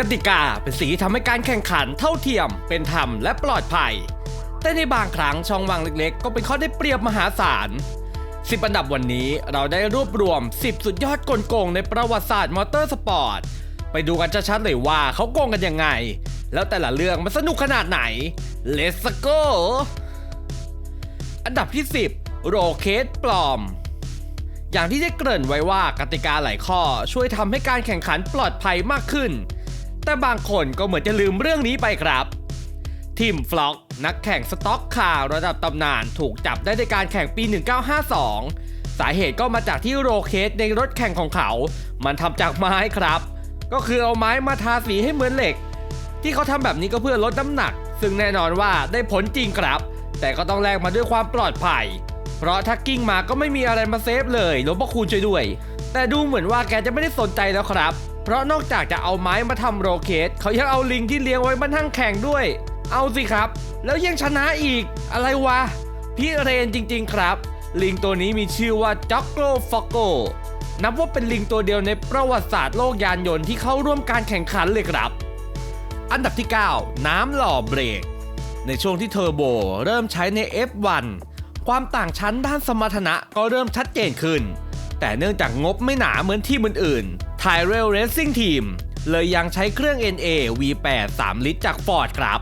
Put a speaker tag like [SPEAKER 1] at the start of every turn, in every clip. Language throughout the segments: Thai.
[SPEAKER 1] กติกาเป็นสิ่งที่ทำให้การแข่งขันเท่าเทียม เป็นธรรมและปลอดภัย แต่ในบางครั้งช่องว่างเล็กๆ ก็เป็นข้อได้เปรียบมหาศาล10อันดับวันนี้เราได้รวบรวม 10 สุดยอดกลโกงในประวัติศาสตร์มอเตอร์สปอร์ต ไปดูกันชัดๆเลยว่าเขาโกงกันยังไง แล้วแต่ละเรื่องมันสนุกขนาดไหน Let's go อันดับที่ 10 โรเคสปลอม อย่างที่ได้เกริ่นไว้ว่ากติกาหลายข้อช่วยทำให้การแข่งขันปลอดภัยมากขึ้น แต่บางคนก็เหมือนจะลืมเรื่องนี้ไปครับทีมฟล็อก นักแข่งสต็อกคาร์ระดับตำนานถูกจับได้ในการแข่งปี 1952 สาเหตุก็มาจากที่โรเคสในรถแข่งของเขา มันทำจากไม้ครับ ก็คือเอาไม้มาทาสีให้เหมือนเหล็ก ที่เขาทำแบบนี้ก็เพื่อลดน้ำหนัก ซึ่งแน่นอนว่าได้ผลจริงครับ แต่ก็ต้องแลกมาด้วยความปลอดภัย เพราะถ้ากิ้งมาก็ไม่มีอะไรมาเซฟเลยหลวงพ่อคูณช่วยด้วย แต่ดูเหมือนว่าแกจะไม่ได้สนใจแล้วครับ เพราะนอกจากจะเอาไม้มาทำโรเคสเขายังเอาลิงที่เลี้ยงไว้มานั่งแข่งด้วย เอาสิครับ แล้วยังชนะอีกอะไรวะพี่เรนจริง ๆ ครับ ลิงตัวนี้มีชื่อว่าจ็อกโกฟอกโกนับว่าเป็นลิงตัวเดียวในประวัติศาสตร์โลกยานยนต์ที่เข้าร่วมการแข่งขันเลยครับ อันดับที่ 9 น้ำหล่อเบรก ในช่วงที่เทอร์โบเริ่มใช้ใน F1 ความต่างชั้นด้านสมรรถนะก็เริ่มชัดเจนขึ้น แต่เนื่องจากงบไม่หนาเหมือนทีมอื่นๆ Tyrell Racing Team เลยยังใช้เครื่อง NA V8 3 ลิตรจาก Ford ครับ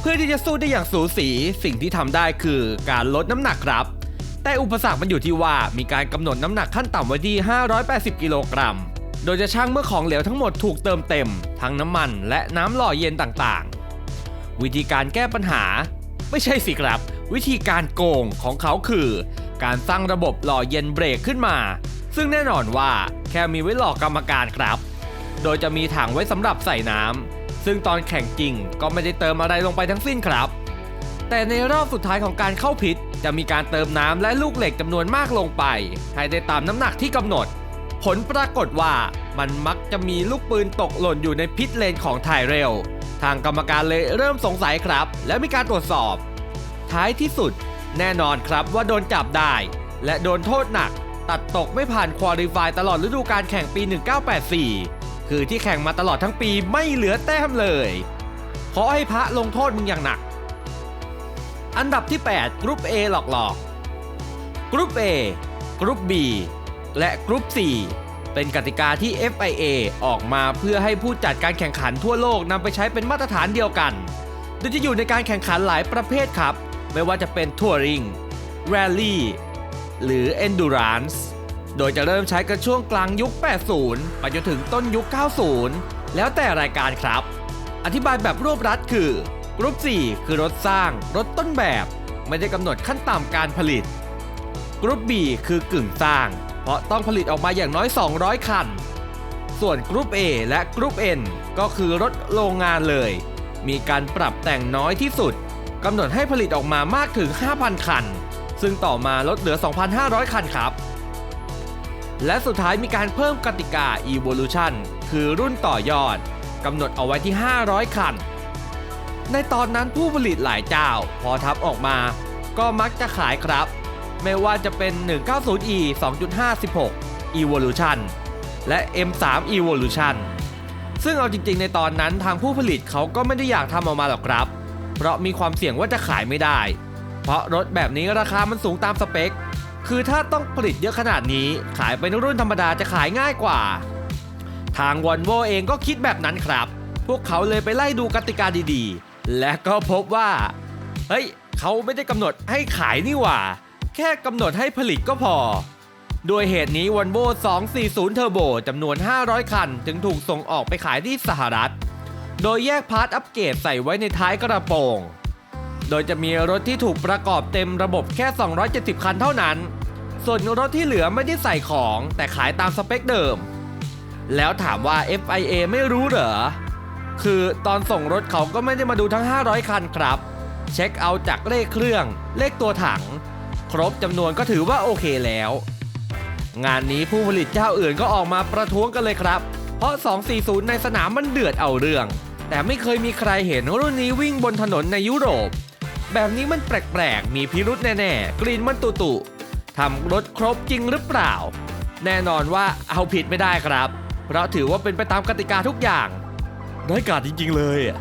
[SPEAKER 1] เพื่อที่จะสู้ได้อย่างสูสีสิ่งที่ทำได้คือการลดน้ำหนักครับ แต่อุปสรรคมันอยู่ที่ว่ามีการกำหนดน้ำหนักขั้นต่ำไว้ที่ 580 กิโลกรัม โดยจะชั่งเมื่อของเหลวทั้งหมดถูกเติมเต็ม ทั้งน้ำมันและน้ำหล่อเย็นต่างๆ วิธีการแก้ปัญหา ไม่ใช่สิครับ วิธีการโกงของเขาคือ การสร้างระบบหล่อเย็นเบรกขึ้นมา ซึ่งแน่นอนว่าแค่มีไว้หลอกกรรมการครับ โดยจะมีถังไว้สำหรับใส่น้ำซึ่งตอนแข่งจริงก็ไม่ได้เติมอะไรลงไปทั้งสิ้นครับ แต่ในรอบสุดท้ายของการเข้าพิษ จะมีการเติมน้ำและลูกเหล็กจำนวนมากลงไป ให้ได้ตามน้ำหนักที่กำหนด ผลปรากฏว่ามันมักจะมีลูกปืนตกหล่นอยู่ในพิษเลนของไทเรลทางกรรมการเลยเริ่มสงสัยครับ และมีการตรวจสอบ ท้ายที่สุด แน่นอนครับว่าโดนจับได้ และโดนโทษหนัก ตัดตกไม่ผ่านควอลิฟายตลอดฤดูการแข่งปี 1984 คือที่แข่งมาตลอดทั้งปีไม่เหลือแต้มเลย ขอให้พระลงโทษมึงอย่างหนัก อันดับที่ 8 กรุ๊ป A หลอกหลอกกรุ๊ป A กรุ๊ป B และกรุ๊ป C เป็นกติกาที่ FIA ออกมาเพื่อให้ผู้จัดการแข่งขันทั่วโลกนำไปใช้เป็นมาตรฐานเดียวกัน โดยจะอยู่ในการแข่งขันหลายประเภทครับ ไม่ว่าจะเป็นทัวริงแรลลี่ หรือ Endurance โดยจะเริ่มใช้กันช่วงกลางยุค 80 ไปจนถึงต้นยุค 90 แล้วแต่รายการครับ อธิบายแบบรวบรัดคือกรุ๊ป 4 คือรถสร้าง รถต้นแบบ ไม่ได้กำหนดขั้นต่ำการผลิต กรุ๊ป B คือกึ่งสร้าง เพราะต้องผลิตออกมาอย่างน้อย 200 คัน ส่วนกรุ๊ป A และกรุ๊ป N ก็คือรถโรงงานเลย มีการปรับแต่งน้อยที่สุดกำหนดให้ผลิตออกมามากถึง 5,000 คัน ซึ่งต่อมาลดเหลือ 2,500 คันครับ และสุดท้ายมีการเพิ่มกติกา Evolution คือรุ่นต่อยอดกำหนดเอาไว้ที่ 500 คัน ในตอนนั้นผู้ผลิตหลายเจ้า พอทับออกมา ก็มักจะขายครับ ไม่ว่าจะเป็น 190e 2.56 Evolution และ M3 Evolution ซึ่งเอาจริงๆ ในตอนนั้นทางผู้ผลิตเขาก็ไม่ได้อยากทำออกมาหรอกครับ เพราะมีความเสี่ยงว่าจะขายไม่ได้ เพราะรถแบบนี้ราคามันสูงตามสเปค คือถ้าต้องผลิตเยอะขนาดนี้ขายเป็นรุ่นธรรมดาจะขายง่ายกว่า ทางวอ l โวเองก็คิดแบบนั้นครับ พวกเขาเลยไปไล่ดูกติกาดีๆ และก็พบว่า เฮ้ย เขาไม่ได้กำหนดให้ขายนี่หว่า แค่กำหนดให้ผลิตก็พอด้วยเหตุนี้วันโว240 Turbo จำนวน 500 คันจึงถูกส่งออกไปขายที่สหรัฐ โดยแยกพาร์ทอัปเกรดใส่ไว้ในท้ายกระโปรง โดยจะมีรถที่ถูกประกอบเต็มระบบแค่ 270 คันเท่านั้น ส่วนรถที่เหลือไม่ได้ใส่ของ แต่ขายตามสเปคเดิม แล้วถามว่า FIA ไม่รู้เหรอ คือตอนส่งรถเขาก็ไม่ได้มาดูทั้ง 500 คันครับ เช็คเอาจากเลขเครื่อง เลขตัวถัง ครบจำนวนก็ถือว่าโอเคแล้ว งานนี้ผู้ผลิตเจ้าอื่นก็ออกมาประท้วงกันเลยครับ เพราะ 240 ในสนามมันเดือดเอาเรื่อง แต่ไม่เคยมีใครเห็นรุ่นนี้วิ่งบนถนนในยุโรป แบบนี้มันแปลกๆ มีพิรุษแน่ๆ กลิ่นมันตุตุทำรถครบจริงหรือเปล่า แน่นอนว่าเอาผิดไม่ได้ครับ เพราะถือว่าเป็นไปตามกติกาทุกอย่างร้ายกาจจริงๆเลยอะ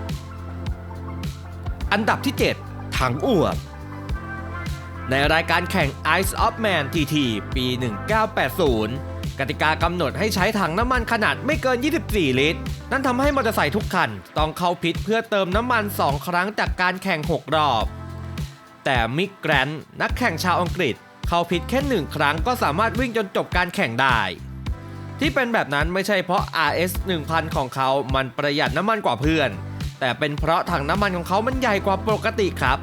[SPEAKER 1] อันดับที่ 7 ถังอวบในรายการแข่ง Ice of Man TT ปี 1980 กติกากำหนดให้ใช้ถังน้ำมันขนาดไม่เกิน 24 ลิตร นั่นทำให้มอเตอร์ไซค์ทุกคัน ต้องเข้าพิษเพื่อเติมน้ำมัน 2 ครั้งจากการแข่ง 6 รอบ แต่มิกแกรนท์นักแข่งชาวอังกฤษ เขาพิษแค่หนึ่งครั้งก็สามารถวิ่งจนจบการแข่งได้ ที่เป็นแบบนั้นไม่ใช่เพราะ RS 1000 ของเขามันประหยัดน้ำมันกว่าเพื่อน แต่เป็นเพราะถังน้ำมันของเขามันใหญ่กว่าปกติครับ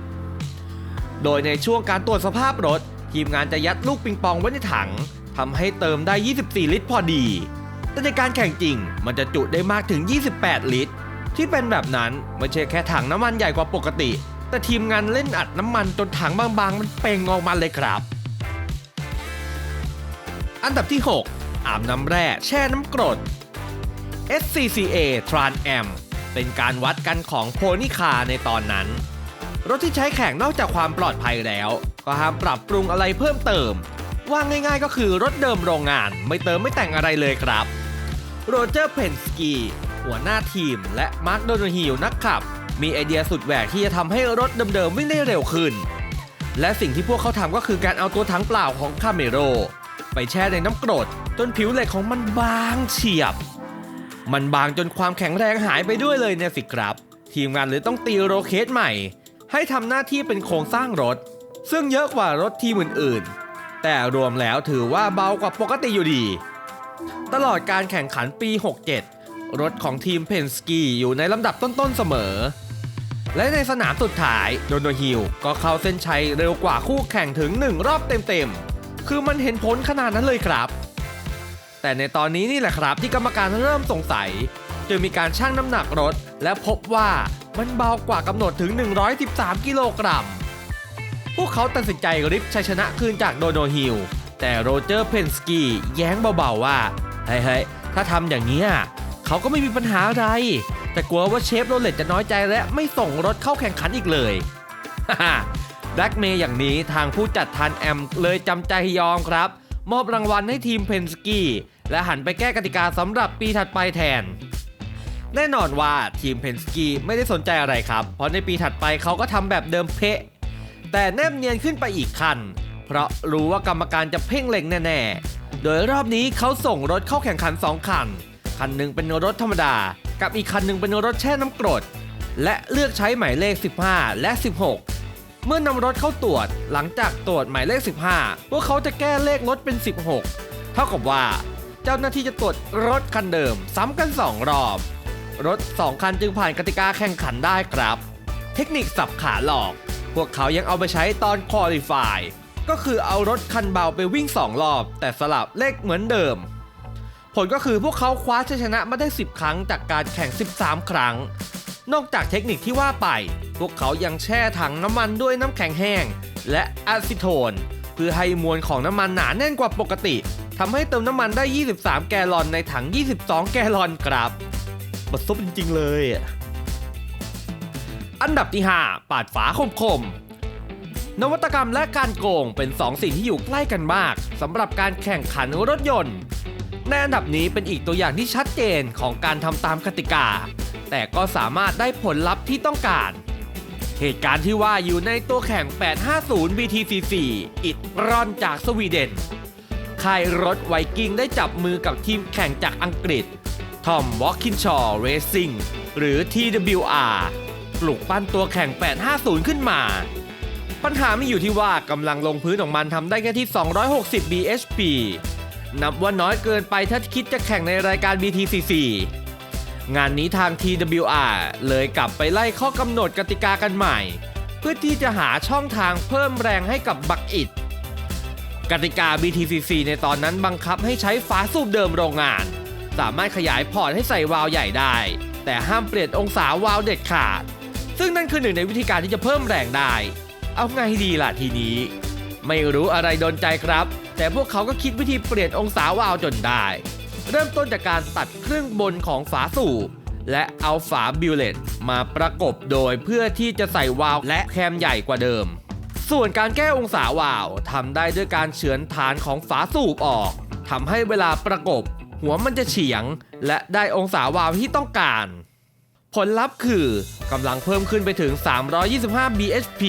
[SPEAKER 1] โดยในช่วงการตรวจสภาพรถ ทีมงานจะยัดลูกปิงปองไว้ในถังทำให้เติมได้ 24 ลิตรพอดี แต่ในการแข่งจริงมันจะจุได้มากถึง 28 ลิตร ที่เป็นแบบนั้นไม่ใช่แค่ถังน้ำมันใหญ่กว่าปกติ แต่ทีมงานเล่นอัดน้ำมันจนถังบางๆ มันเป่งออกมาเลยครับ อันดับที่ 6 อาบน้ำแร่แช่น้ำกรด SCCA Tran Am เป็นการวัดกันของโพนิคาในตอนนั้น รถที่ใช้แข่งนอกจากความปลอดภัยแล้ว ก็ห้ามปรับปรุงอะไรเพิ่มเติม ว่าง่ายๆก็คือรถเดิมโรงงานไม่เติมไม่แต่งอะไรเลยครับ โรเจอร์เพนสกีหัวหน้าทีมและมาร์คโดนฮิลนักขับ มีไอเดียสุดแหวกที่จะทำให้รถเดิมๆวิ่งได้เร็วขึ้น และสิ่งที่พวกเขาทำก็คือการเอาตัวถังเปล่าของคาเมโรไปแช่ในน้ำกรดจนผิวเหล็กของมันบางเฉียบ มันบางจนความแข็งแรงหายไปด้วยเลยเนี่ยสิครับ ทีมงานเลยต้องตีโรเคสใหม่ ให้ทำหน้าที่เป็นโครงสร้างรถ ซึ่งเยอะกว่ารถทีมอื่นๆ แต่รวมแล้วถือว่าเบากว่าปกติอยู่ดี ตลอดการแข่งขันปี 67 รถของทีมเพนสกี้อยู่ในลำดับต้นๆเสมอ และในสนามสุดท้ายโดโนฮิลก็เข้าเส้นชัยเร็วกว่าคู่แข่งถึง 1 รอบเต็มๆ คือมันเห็นผลขนาดนั้นเลยครับ แต่ในตอนนี้นี่แหละครับที่กรรมการเริ่มสงสัย จึงมีการชั่งน้ำหนักรถ และพบว่ามันเบากว่ากำหนดถึง 113 กิโลกรัม พวกเขาตัดสินใจริบชัยชนะคืนจากโดโนฮิลแต่โรเจอร์เพนสกี้แย้งเบาๆว่าเฮ้ยๆถ้าทำอย่างนี้ เขาก็ไม่มีปัญหาอะไร แต่กลัวว่าเชฟโรเลตจะน้อยใจและไม่ส่งรถเข้าแข่งขันอีกเลยแบล็กเมย์อย่างนี้ทางผู้จัดทันแอมเลยจำใจยอมครับ มอบรางวัลให้ทีมเพนสกี้และหันไปแก้กติกาสำหรับปีถัดไปแทน แน่นอนว่าทีมเพนสกี้ไม่ได้สนใจอะไรครับ เพราะในปีถัดไปเขาก็ทำแบบเดิมเป๊ะแต่แนบเนียนขึ้นไปอีกขัน เพราะรู้ว่ากรรมการจะเพ่งเล็งแน่ ๆ โดยรอบนี้เขาส่งรถเข้าแข่งขัน 2 คัน คันหนึ่งเป็นรถธรรมดา กับอีกคันหนึ่งเป็นรถแช่น้ำกรด และเลือกใช้หมายเลข 15 และ 16 เมื่อนำรถเข้าตรวจหลังจากตรวจหมายเลข 15 พวกเขาจะแก้เลขรถเป็น 16 เท่ากับว่า เจ้าหน้าที่จะตรวจรถคันเดิม ซ้ำกัน 2 รอบ รถ 2 คันจึงผ่านกติกาแข่งขันได้ครับ เทคนิคสับขาหลอก พวกเขายังเอาไปใช้ตอนคอลี่ฟายก็คือเอารถคันเบาไปวิ่ง 2 รอบ แต่สลับเลขเหมือนเดิม ผลก็คือพวกเขาคว้าชัยชนะมาได้ 10 ครั้งจากการแข่ง 13 ครั้ง นอกจากเทคนิคที่ว่าไป พวกเขายังแช่ถังน้ำมันด้วยน้ำแข็งแห้ง และอะซิโทน เพื่อให้มวลของน้ำมันหนาแน่นกว่าปกติทำให้เติมน้ำมันได้ 23 แกลลอนในถัง 22 แกลลอนครับบัดซบจริง ๆ เลยอะอันดับที่ 5 ปาดฝาคมๆนวัตกรรมและการโกงเป็น 2 สิ่งที่อยู่ใกล้กันมากสำหรับการแข่งขันรถยนต์ ในอันดับนี้เป็นอีกตัวอย่างที่ชัดเจนของการทำตามกติกา แต่ก็สามารถได้ผลลัพธ์ที่ต้องการ เหตุการณ์ที่ว่าอยู่ในตัวแข่ง 850 BTCC อิดรอนจากสวีเดนค่ายรถไวกิ้งได้จับมือกับทีมแข่งจากอังกฤษทอมวอ k กินชอเรซิ่งหรือ TWR ปลุกปั้นตัวแข่ง 850 ขึ้นมา ปัญหาไม่อยู่ที่ว่ากำลังลงพื้นของมันทำได้แค่ที่ 260 bhp นับว่าน้อยเกินไปถ้าคิดจะแข่งในรายการ BTCC งานนี้ทาง TWR เลยกลับไปไล่ข้อกำหนดกติกากันใหม่ เพื่อที่จะหาช่องทางเพิ่มแรงให้กับบักอิดกติกา BTCC ในตอนนั้นบังคับให้ใช้ฝาสูบเดิมโรงงาน สามารถขยายพอร์ตให้ใส่วาล์วใหญ่ได้ แต่ห้ามเปลี่ยนองศาวาล์วเด็ดขาด ซึ่งนั่นคือหนึ่งในวิธีการที่จะเพิ่มแรงได้ เอาไงดีล่ะทีนี้ ไม่รู้อะไรโดนใจครับ แต่พวกเขาก็คิดวิธีเปลี่ยนองศาวาล์วจนได้ เริ่มต้นจากการตัดครึ่งบนของฝาสูบและเอาฝาบิวเลตมาประกบโดยเพื่อที่จะใส่วาล์วและแคมใหญ่กว่าเดิม ส่วนการแก้องศาวาล์วทำได้ด้วยการเฉือนฐานของฝาสูบออกทำให้เวลาประกบ หัวมันจะเฉียง และได้องศาวาล์วที่ต้องการ ผลลัพธ์คือกำลังเพิ่มขึ้นไปถึง 325 bhp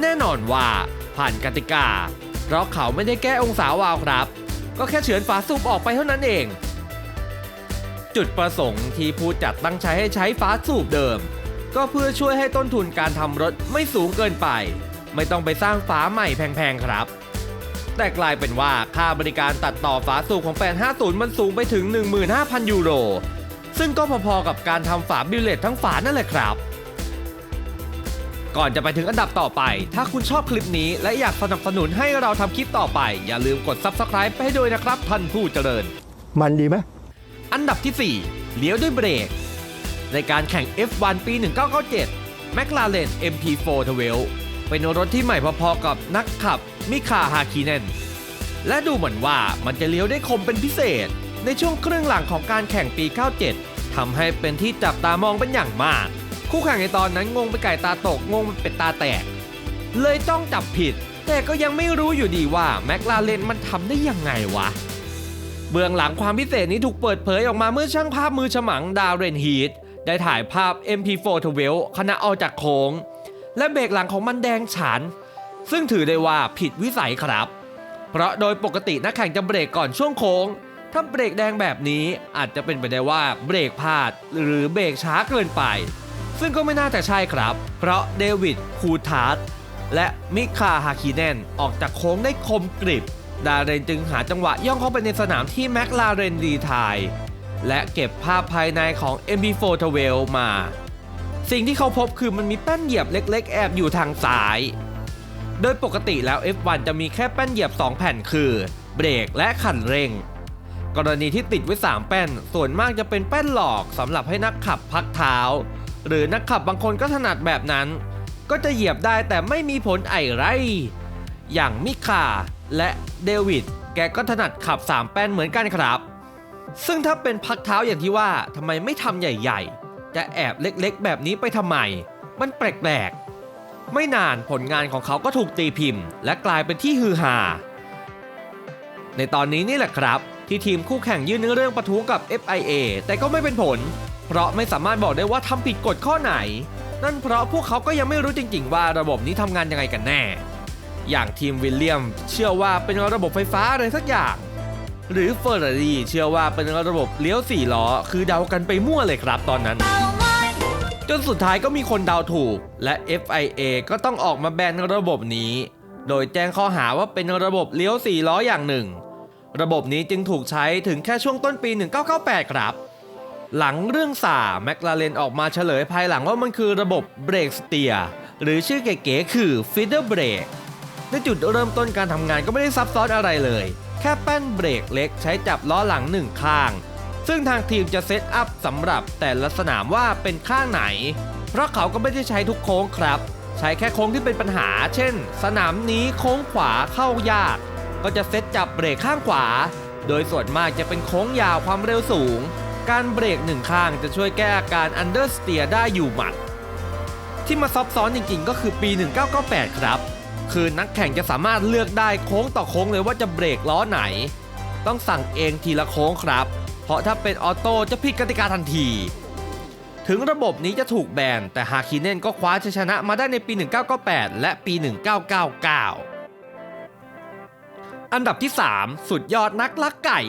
[SPEAKER 1] แน่นอนว่าผ่านกติกา เพราะเขาไม่ได้แก้องศาวาล์วครับ ก็แค่เฉือนฝาสูบออกไปเท่านั้นเอง จุดประสงค์ที่ผู้จัดตั้งใจให้ใช้ฝาสูบเดิม ก็เพื่อช่วยให้ต้นทุนการทำรถไม่สูงเกินไป ไม่ต้องไปสร้างฝาใหม่แพงๆครับแต่กลายเป็นว่าค่าบริการตัดต่อฝาสูบของ 850 มันสูงไปถึง 15,000 ยูโร ซึ่งก็พอๆกับการทำฝาบิลเลตทั้งฝานั่นแหละครับ ก่อนจะไปถึงอันดับต่อไป ถ้าคุณชอบคลิปนี้และอยากสนับสนุนให้เราทำคลิปต่อไป อย่าลืมกด Subscribe ไปให้ด้วยนะครับท่านผู้เจริญ
[SPEAKER 2] มันดีไหม
[SPEAKER 1] อันดับที่ 4 เลี้ยวด้วยเบรก ในการแข่ง F1 ปี 1997 McLaren MP412 เป็นรถที่ใหม่พอๆกับนักขับมิคาฮาคิเนนและดูเหมือนว่ามันจะเลี้ยวได้คมเป็นพิเศษ ในช่วงครึ่งหลังของการแข่งปี 97ทำให้เป็นที่จับตามองเป็นอย่างมาก คู่แข่งในตอนนั้นงงไปนไก่ตาตกงงเป็นเป็ดตาแตก เลยต้องจับผิด แต่ก็ยังไม่รู้อยู่ดีว่าแมคลาเรนมันทำได้ยังไงวะ เบื้องหลังความพิเศษนี้ถูกเปิดเผยออกมาเมื่อช่างภาพมือฉมังดาวเรนฮีทได้ถ่ายภาพ MP412 ขณะออกจากโค้ง และเบรกหลังของมันแดงฉาน ซึ่งถือได้ว่าผิดวิสัยครับ เพราะโดยปกตินักแข่งจะเบรกก่อนช่วงโค้งถ้าเบรกแดงแบบนี้อาจจะเป็นไปได้ว่าเบรกพลาดหรือเบรกช้าเกินไป ซึ่งก็ไม่น่าจะใช่ครับ เพราะเดวิดคูทาร์ตและมิคาฮาคิเนนออกจากโค้งได้คมกริบ ดาเรนจึงหาจังหวะย่องเข้าไปในสนามที่แมคลาเรนรีไทายและเก็บภาพภายในของ MP412 มา สิ่งที่เขาพบคือมันมีแป้นเหยียบเล็ก ๆ แอบอยู่ทางซ้าย โดยปกติแล้ว F1 จะมีแค่แป้นเหยียบ 2 แผ่นคือ เบรกและคันเร่ง กรณีที่ติดไว้ 3 แป้น ส่วนมากจะเป็นแป้นหลอกสำหรับให้นักขับพักเท้า หรือนักขับบางคนก็ถนัดแบบนั้น ก็จะเหยียบได้แต่ไม่มีผลไอไร อย่างมิคาและเดวิดแกก็ถนัดขับ3แป้นเหมือนกันครับ ซึ่งถ้าเป็นพักเท้าอย่างที่ว่าทำไมไม่ทำใหญ่ ๆ จะแอบเล็กๆ แบบนี้ไปทำไม มันแปลกๆ ไม่นานผลงานของเขาก็ถูกตีพิมพ์ และกลายเป็นที่ฮือฮาในตอนนี้นี่แหละครับ ที่ทีมคู่แข่งยื่นเรื่องประท้วงกับ FIA แต่ก็ไม่เป็นผล เพราะไม่สามารถบอกได้ว่าทำผิดกฎข้อไหน นั่นเพราะพวกเขาก็ยังไม่รู้จริง ๆ ว่าระบบนี้ทำงานยังไงกันแน่ อย่างทีมวิลเลียม เชื่อว่าเป็นระบบไฟฟ้าอะไรสักอย่าง หรือเฟอร์รารี่เชื่อว่าเป็นระบบเลี้ยวสี่ล้อ คือเดากันไปมั่วเลยครับตอนนั้นจนสุดท้ายก็มีคนเดาถูก และ FIA ก็ต้องออกมาแบนระบบนี้ โดยแจ้งข้อหาว่าเป็นระบบเลี้ยวสี่ล้ออย่างหนึ่ง ระบบนี้จึงถูกใช้ถึงแค่ช่วงต้นปี 1998 ครับ หลังเรื่องสาแมคลาเรนออกมาเฉลยภายหลังว่ามันคือระบบเบรกสเตียร์หรือชื่อเก๋ๆคือฟีเดอร์เบรกในจุดเริ่มต้นการทำงานก็ไม่ได้ซับซ้อนอะไรเลย แค่แป้นเบรกเล็กใช้จับล้อหลังหนึ่งข้าง ซึ่งทางทีมจะเซตอัพสำหรับแต่ละสนามว่าเป็นข้างไหน เพราะเขาก็ไม่ได้ใช้ทุกโค้งครับ ใช้แค่โค้งที่เป็นปัญหา เช่น สนามนี้โค้งขวาเข้ายาก ก็จะเซตจับเบรกข้างขวา โดยส่วนมากจะเป็นโค้งยาวความเร็วสูง การเบรกหนึ่งข้างจะช่วยแก้อาการอันเดอร์สเตียได้อยู่หมัด ที่มาซับซ้อนจริงๆ ก็คือปี 1998 ครับ คือนักแข่งจะสามารถเลือกได้โค้งต่อโค้งเลยว่าจะเบรกล้อไหน ต้องสั่งเองทีละโค้งครับ เพราะถ้าเป็นออโต้จะผิดกติกาทันทีถึงระบบนี้จะถูกแบน แต่ฮาคิเนนก็คว้าชัยชนะมาได้ในปี 1998 และปี 1999 อันดับที่ 3 สุดยอดนักลักไก่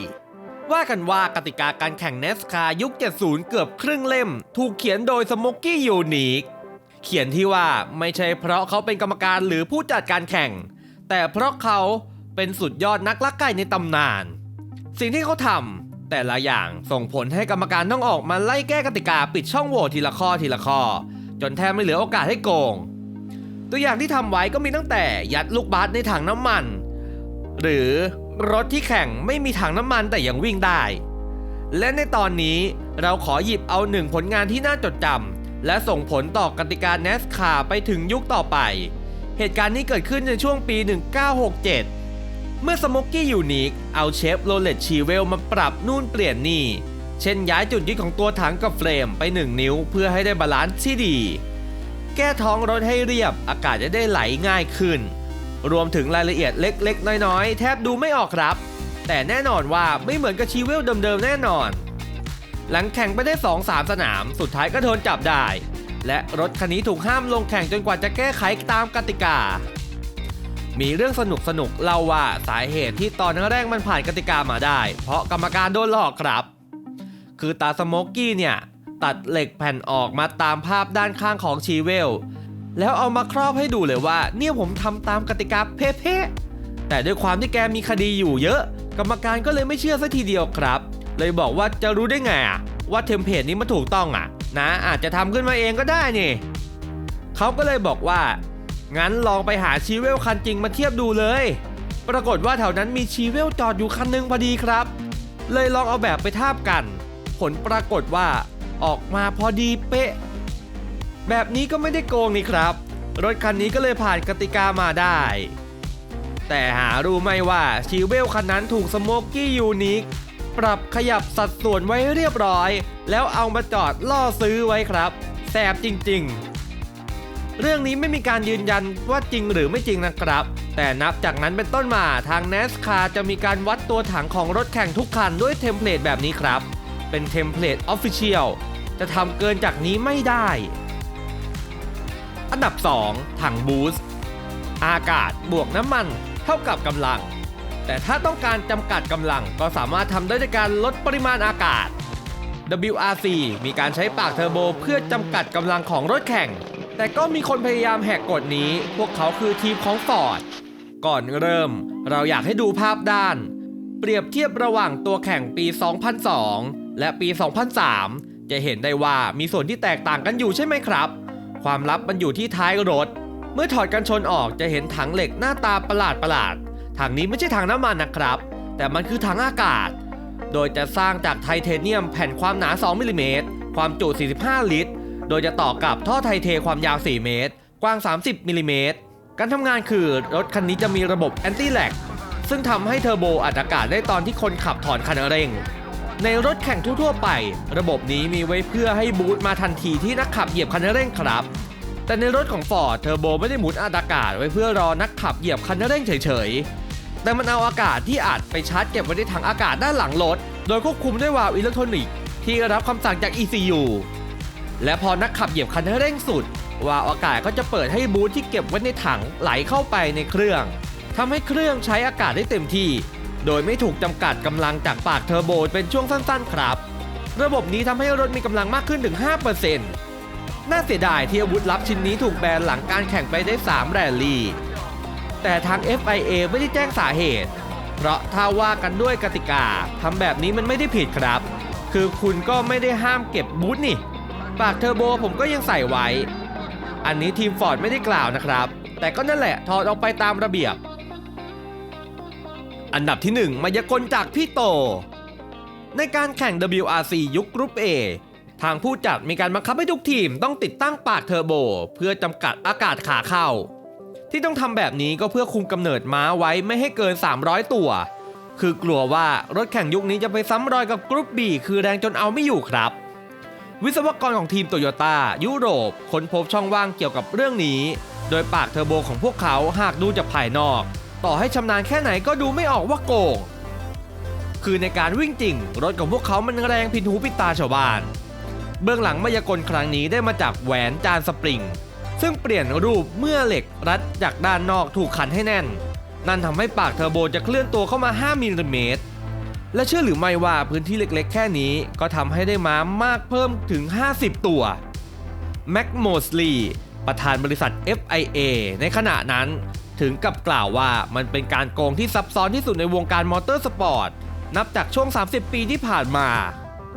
[SPEAKER 1] ว่ากันว่ากติกาการแข่งเนสคายุค 70 เกือบครึ่งเล่ม ถูกเขียนโดยสโมกกี้ยูนิคเขียนที่ว่าไม่ใช่เพราะเขาเป็นกรรมการหรือผู้จัดการแข่ง แต่เพราะเขาเป็นสุดยอดนักลักไก่ในตำนาน สิ่งที่เขาทำแต่ละอย่างส่งผลให้กรรมการต้องออกมาไล่แก้กติกาปิดช่องโหว่ทีละข้อทีละข้อ จนแทบไม่เหลือโอกาสให้โกง ตัวอย่างที่ทำไว้ก็มีตั้งแต่ยัดลูกบาสในถังน้ำมัน หรือรถที่แข่งไม่มีถังน้ำมันแต่ยังวิ่งได้ และในตอนนี้เราขอหยิบเอาหนึ่งผลงานที่น่าจดจำและส่งผลต่อกติกา NASCAR ไปถึงยุคต่อไป เหตุการณ์นี้เกิดขึ้นในช่วงปี 1967 เมื่อสโมกกี้ยูนิคเอาเชฟโรเลตชีเวลมาปรับนู่นเปลี่ยนนี่ เช่นย้ายจุดยึดของตัวถังกับเฟรมไป 1 นิ้วเพื่อให้ได้บาลานซ์ที่ดี แก้ท้องรถให้เรียบอากาศจะได้ไหลง่ายขึ้น รวมถึงรายละเอียดเล็กๆ น้อยๆ แทบดูไม่ออกครับ แต่แน่นอนว่าไม่เหมือนกับชีเวลเดิมๆ แน่นอน หลังแข่งไปได้ 2-3 สนาม สุดท้ายก็โดนจับได้ และรถคันนี้ถูกห้ามลงแข่งจนกว่าจะแก้ไขตามกติกา มีเรื่องสนุกสนุกๆเล่าว่าสาเหตุที่ตอนแรกมันผ่านกติกามาได้ เพราะกรรมการโดนหลอกครับ คือตาสโมกกี้เนี่ยตัดเหล็กแผ่นออกมาตามภาพด้านข้างของชีเวล แล้วเอามาครอบให้ดูเลยว่า เนี่ยผมทำตามกติกาเพ่ๆแต่ด้วยความที่แกมีคดีอยู่เยอะ กรรมการก็เลยไม่เชื่อสัทีเดียวครับ เลยบอกว่าจะรู้ได้ไงอะว่าเทมเพลตนี้มันถูกต้องอะนะอาจจะทำขึ้นมาเองก็ได้นี่เขาก็เลยบอกว่า งั้นลองไปหาชีเวลคันจริงมาเทียบดูเลย ปรากฏว่าแถวนั้นมีชีเวลจอดอยู่คันหนึงพอดีครับ เลยลองเอาแบบไปทาบกัน ผลปรากฏว่าออกมาพอดีเป๊ะ แบบนี้ก็ไม่ได้โกงนี่ครับ รถคันนี้ก็เลยผ่านกติกามาได้ แต่หารู้ไหมว่าชีเวลคันนั้นถูกสโมกกี้ยูนิคปรับขยับสัดส่วนไว้เรียบร้อย แล้วเอามาจอดล่อซื้อไว้ครับแสบจริงๆ เรื่องนี้ไม่มีการยืนยันว่าจริงหรือไม่จริงนะครับ แต่นับจากนั้นเป็นต้นมาทาง NASCAR จะมีการวัดตัวถังของรถแข่งทุกคันด้วยเทมเพลตแบบนี้ครับ เป็นเทมเพลตออฟฟิเชียลจะทำเกินจากนี้ไม่ได้ อันดับ 2 ถังบูสต์อากาศบวกน้ำมันเท่ากับกำลัง แต่ถ้าต้องการจำกัดกำลังก็สามารถทำได้ด้วยการลดปริมาณอากาศ WRC มีการใช้ปากเทอร์โบเพื่อจำกัดกำลังของรถแข่ง แต่ก็มีคนพยายามแหกกฎนี้ พวกเขาคือทีมของฟอร์ดก่อนเริ่ม เราอยากให้ดูภาพด้าน เปรียบเทียบระหว่างตัวแข่งปี 2002 และปี 2003 จะเห็นได้ว่ามีส่วนที่แตกต่างกันอยู่ใช่ไหมครับ ความลับมันอยู่ที่ท้ายรถ เมื่อถอดกันชนออกจะเห็นถังเหล็กหน้าตาประหลาดประหลาดถังนี้ไม่ใช่ถังน้ำมันนะครับ แต่มันคือถังอากาศ โดยจะสร้างจากไทเทเนียมแผ่นความหนา 2มิลลิเมตรความจุ 45 ลิตร โดยจะต่อกับท่อไทเทความยาว 4 เมตร กว้าง 30มิลลิเมตรการทำงานคือรถคันนี้จะมีระบบแอนตี้แลกซึ่งทำให้เทอร์โบอัดอากาศได้ตอนที่คนขับถอนคันเร่ง ในรถแข่งทั่วๆไป ระบบนี้มีไว้เพื่อให้บูตมาทันทีที่นักขับเหยียบคันเร่งครับ แต่ในรถของ Ford เทอร์โบไม่ได้หมุนอัดอากาศไว้เพื่อรอนักขับเหยียบคันเร่งเฉยๆ แต่มันเอาอากาศที่อัดไปชาร์จเก็บไว้ในถังอากาศด้านหลังรถ โดยควบคุมด้วยวาล์วอิเล็กทรอนิกส์ที่รับคำสั่งจาก ECU และพอนักขับเหยียบคันเร่งสุด วาล์วอากาศก็จะเปิดให้บูทที่เก็บไว้ในถังไหลเข้าไปในเครื่องทำให้เครื่องใช้อากาศได้เต็มที่ โดยไม่ถูกจำกัดกำลังจากปากเทอร์โบเป็นช่วงสั้นๆครับ ระบบนี้ทำให้รถมีกำลังมากขึ้นถึง 5%น่าเสียดายที่อาวุธลับชิ้นนี้ถูกแบนหลังการแข่งไปได้ 3 แรลลี่ แต่ทาง FIA ไม่ได้แจ้งสาเหตุ เพราะถ้าว่ากันด้วยกติกาทำแบบนี้มันไม่ได้ผิดครับ คือคุณก็ไม่ได้ห้ามเก็บบูทนี่ ปากเทอร์โบผมก็ยังใส่ไว้ อันนี้ทีมฟอร์ดไม่ได้กล่าวนะครับ แต่ก็นั่นแหละถอดออกไปตามระเบียบ อันดับที่ 1 มายากลจากพี่โต ในการแข่ง WRC ยุคกรุ๊ป A ทางผู้จัดมีการบังคับให้ทุกทีมต้องติดตั้งปากเทอร์โบ เพื่อจำกัดอากาศขาเข้า ที่ต้องทำแบบนี้ก็เพื่อคุมกำเนิดม้าไว้ไม่ให้เกิน 300 ตัว คือกลัวว่ารถแข่งยุคนี้จะไปซ้ำรอยกับกรุ๊ป B คือแรงจนเอาไม่อยู่ครับ วิศวกรของทีมโตโยต้ายุโรปค้นพบช่องว่างเกี่ยวกับเรื่องนี้ โดยปากเทอร์โบของพวกเขาหากดูจากภายนอก ต่อให้ชำนาญแค่ไหนก็ดูไม่ออกว่าโกง คือในการวิ่งจริง รถของพวกเขามันแรงผิดหูผิดตาชาวบ้าน เบื้องหลังมายากลครั้งนี้ได้มาจากแหวนจานสปริง ซึ่งเปลี่ยนรูปเมื่อเหล็กรัดจากด้านนอกถูกขันให้แน่น นั่นทำให้ปากเทอร์โบจะเคลื่อนตัวเข้ามา 5มิลลิเมตรและเชื่อหรือไม่ว่าพื้นที่เล็กๆ แค่นี้ก็ทำให้ได้ม้ามากเพิ่มถึง 50 ตัว แม็กโมสลีย์ประธานบริษัท FIA ในขณะนั้น ถึงกับกล่าวว่ามันเป็นการโกงที่ซับซ้อนที่สุดในวงการมอเตอร์สปอร์ตนับจากช่วง 30 ปีที่ผ่านมา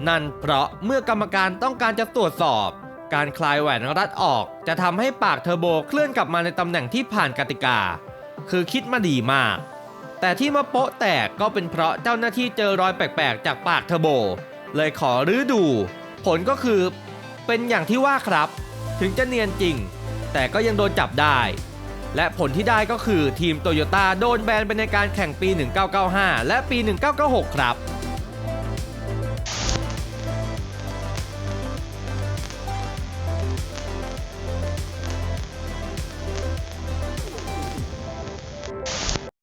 [SPEAKER 1] นั่นเพราะเมื่อกรรมการต้องการจะตรวจสอบ การคลายแหวนรัดออก จะทำให้ปากเทอร์โบเคลื่อนกลับมาในตำแหน่งที่ผ่านกติกา คือคิดมาดีมาก แต่ที่มาโป๊ะแตกก็เป็นเพราะเจ้าหน้าที่เจอรอยแปลกๆ จากปากเทอร์โบ เลยขอรื้อดู ผลก็คือ เป็นอย่างที่ว่าครับ ถึงจะเนียนจริง แต่ก็ยังโดนจับได้ และผลที่ได้ก็คือทีมโตโยต้าโดนแบนไปในการแข่งปี 1995 และปี 1996 ครับ